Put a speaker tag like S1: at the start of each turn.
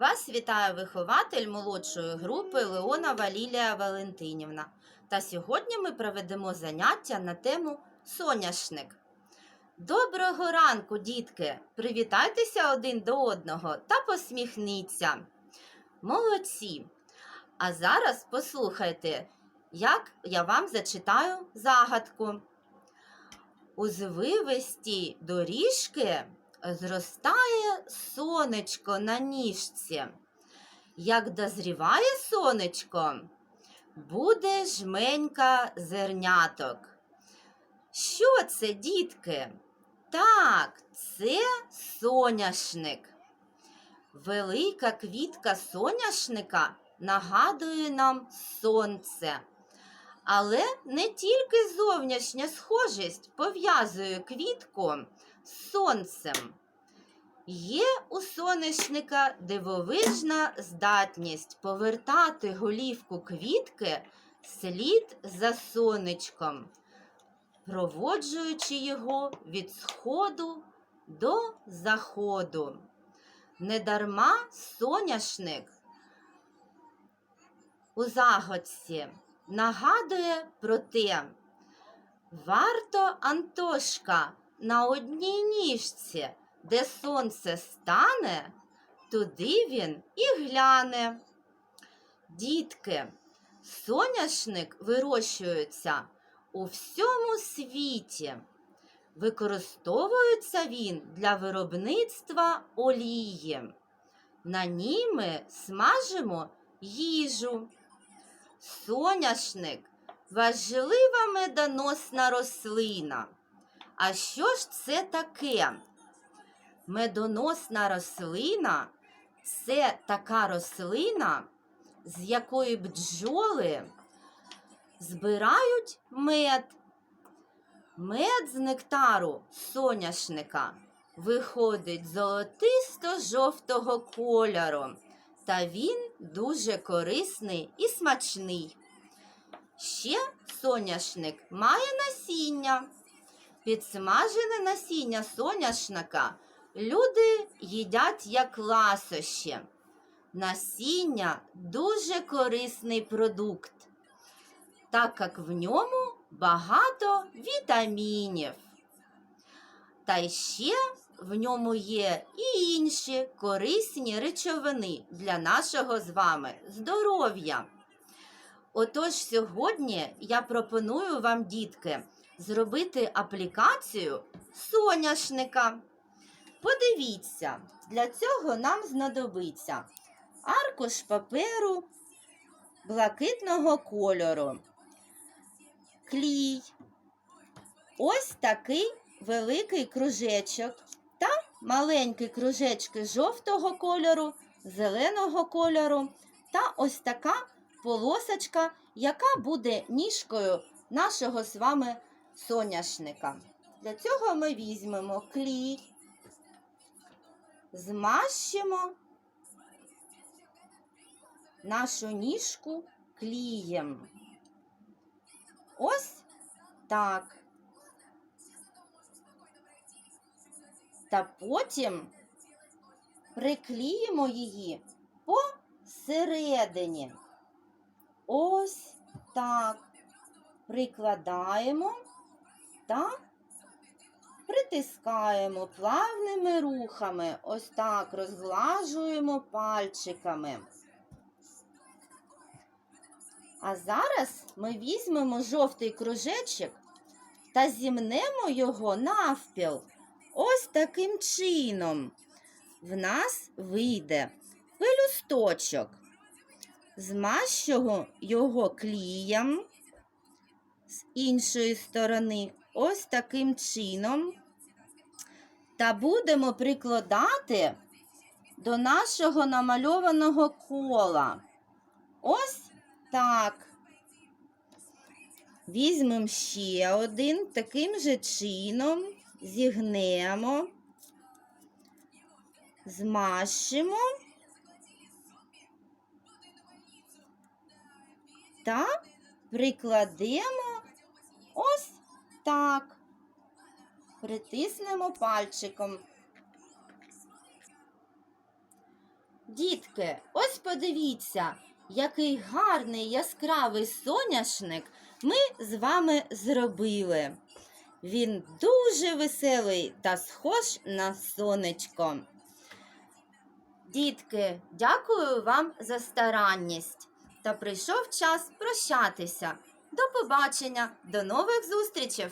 S1: Вас вітає вихователь молодшої групи Леонова Лілія Валентинівна. Та сьогодні ми проведемо заняття на тему соняшник. Доброго ранку, дітки! Привітайтеся один до одного та посміхніться. Молодці! А зараз послухайте, як я вам зачитаю загадку. У звивистій доріжки зростає сонечко на ніжці. Як дозріває сонечко, буде жменька зерняток. Що це, дітки? Так, це соняшник. Велика квітка соняшника нагадує нам сонце. Але не тільки зовнішня схожість пов'язує квітку сонцем. Є у соняшника дивовижна здатність повертати голівку квітки слід за сонечком, проводжуючи його від сходу до заходу. Недарма соняшник у загадці нагадує про те, варто Антошка на одній ніжці, де сонце стане, туди він і гляне. Дітки, соняшник вирощується у всьому світі. Використовується він для виробництва олії. На ній ми смажимо їжу. Соняшник важлива медоносна рослина. А що ж це таке? Медоносна рослина це така рослина, з якої бджоли збирають мед. Мед з нектару соняшника виходить золотисто-жовтого кольору, та він дуже корисний і смачний. Ще соняшник має насіння. Підсмажене насіння соняшника люди їдять як ласощі. Насіння дуже корисний продукт, так як в ньому багато вітамінів. Та ще в ньому є і інші корисні речовини для нашого з вами здоров'я. Отож, сьогодні я пропоную вам, дітки, зробити аплікацію соняшника. Подивіться, для цього нам знадобиться аркуш паперу блакитного кольору, клій, ось такий великий кружечок та маленькі кружечки жовтого кольору, зеленого кольору та ось така полосочка, яка буде ніжкою нашого з вами соняшника. Для цього ми візьмемо клій, змащимо нашу ніжку клієм. Ось так. Та потім приклеїмо її посередині. Ось так. Прикладаємо та притискаємо плавними рухами. Ось так розглажуємо пальчиками. А зараз ми візьмемо жовтий кружечок та зімнемо його навпіл. Ось таким чином. В нас вийде пелюсточок. Змащуємо його клієм з іншої сторони, ось таким чином. Та будемо прикладати до нашого намальованого кола. Ось так. Візьмемо ще один таким же чином, зігнемо, змащимо та прикладемо ось так. Притиснемо пальчиком. Дітки, ось подивіться, який гарний яскравий соняшник ми з вами зробили. Він дуже веселий та схож на сонечко. Дітки, дякую вам за старанність. Та прийшов час прощатися. До побачення, до нових зустрічей!